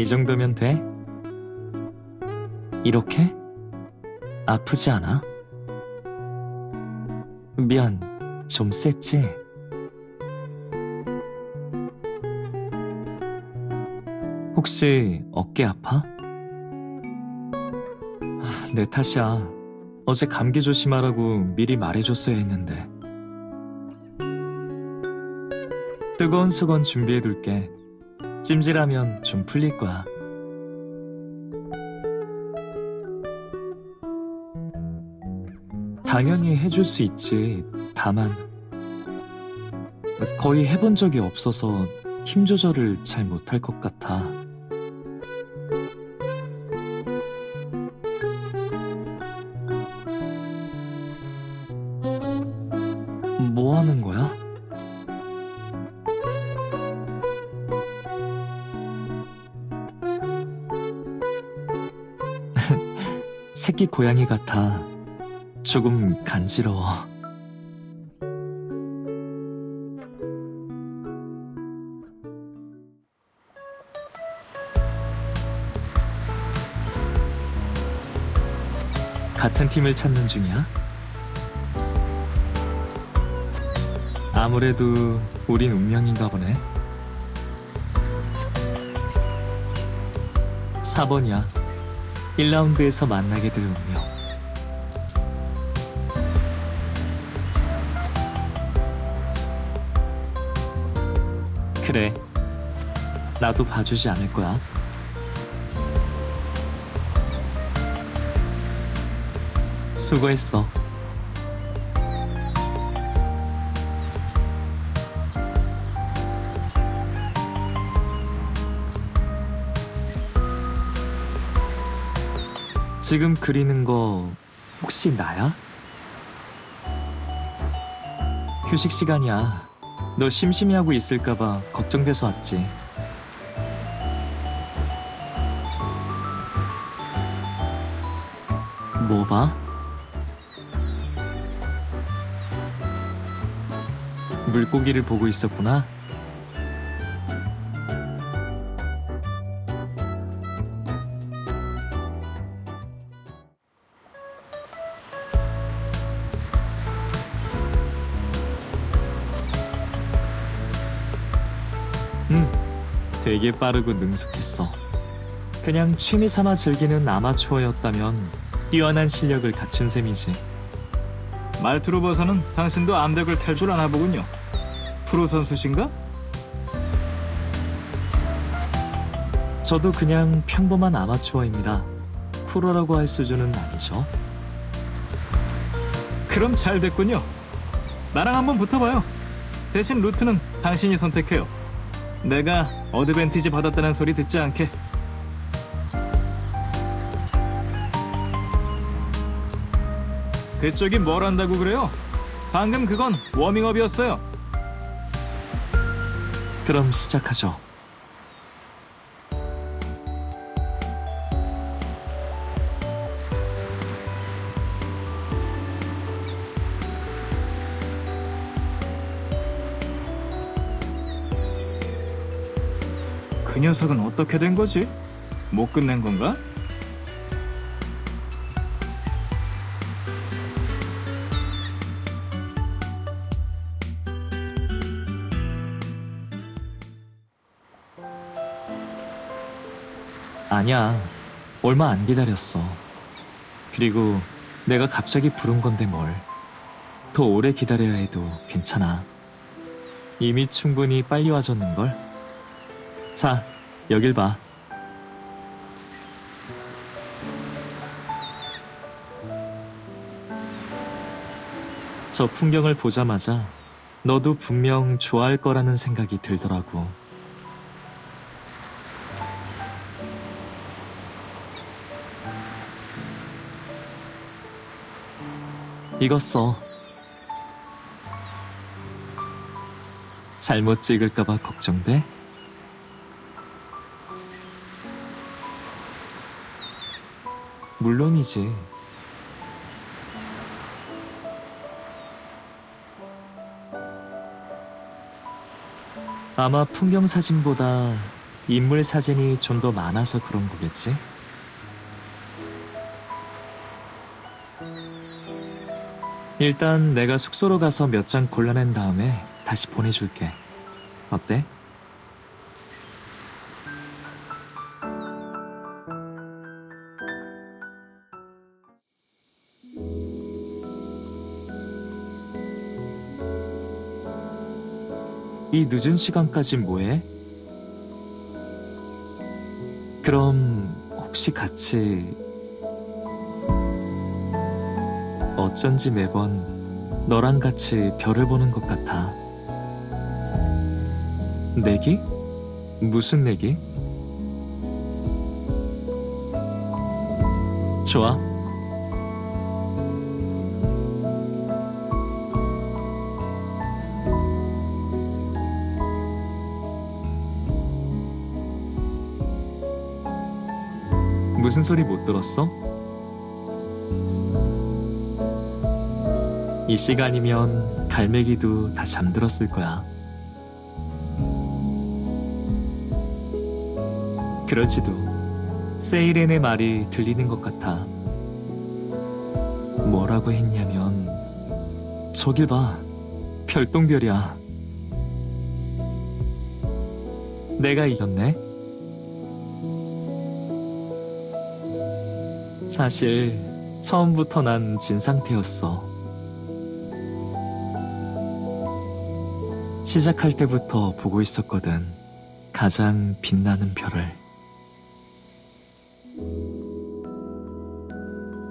이 정도면 돼? 이렇게? 아프지 않아? 미안, 좀 셌지? 혹시 어깨 아파? 아, 내 탓이야. 어제 감기 조심하라고 미리 말해줬어야 했는데. 뜨거운 수건 준비해둘게. 찜질하면 좀 풀릴 거야. 당연히 해줄 수 있지. 다만, 거의 해본 적이 없어서 힘 조절을 잘 못할 것 같아. 뭐 하는 거야? 새끼 고양이 같아. 조금 간지러워. 같은 팀을 찾는 중이야? 아무래도 우린 운명인가 보네. 4번이야. 1라운드에서 만나게 될 운명. 그래. 나도 봐주지 않을 거야. 수고했어. 지금 그리는 거 혹시 나야? 휴식 시간이야. 너 심심해 하고 있을까봐 걱정돼서 왔지. 뭐 봐? 물고기를 보고 있었구나. 되게 빠르고 능숙했어. 그냥 취미 삼아 즐기는 아마추어였다면 뛰어난 실력을 갖춘 셈이지. 말투로 봐서는 당신도 암벽을 탈 줄 아나 보군요. 프로 선수신가? 저도 그냥 평범한 아마추어입니다. 프로라고 할 수준은 아니죠. 그럼 잘 됐군요. 나랑 한번 붙어봐요. 대신 루트는 당신이 선택해요. 내가 어드밴티지 받았다는 소리 듣지 않게. 그쪽이 뭘 한다고 그래요? 방금 그건 워밍업이었어요. 그럼 시작하죠. 그 녀석은 어떻게 된 거지? 못 끝낸 건가? 아니야. 얼마 안 기다렸어. 그리고 내가 갑자기 부른 건데 뭘. 더 오래 기다려야 해도 괜찮아. 이미 충분히 빨리 와줬는걸? 자, 여길 봐. 저 풍경을 보자마자 너도 분명 좋아할 거라는 생각이 들더라고. 이거 써. 잘못 찍을까봐 걱정돼? 물론이지. 아마 풍경 사진보다 인물 사진이 좀 더 많아서 그런 거겠지? 일단 내가 숙소로 가서 몇 장 골라낸 다음에 다시 보내줄게. 어때? 이 늦은 시간까지 뭐해? 그럼 혹시 같이 어쩐지 매번 너랑 같이 별을 보는 것 같아. 내기? 무슨 내기? 좋아. 무슨 소리 못 들었어? 이 시간이면 갈매기도 다 잠들었을 거야. 그럴지도 세이렌의 말이 들리는 것 같아. 뭐라고 했냐면 저길 봐. 별똥별이야. 내가 이겼네. 사실 처음부터 난 진 상태였어. 시작할 때부터 보고 있었거든. 가장 빛나는 별을.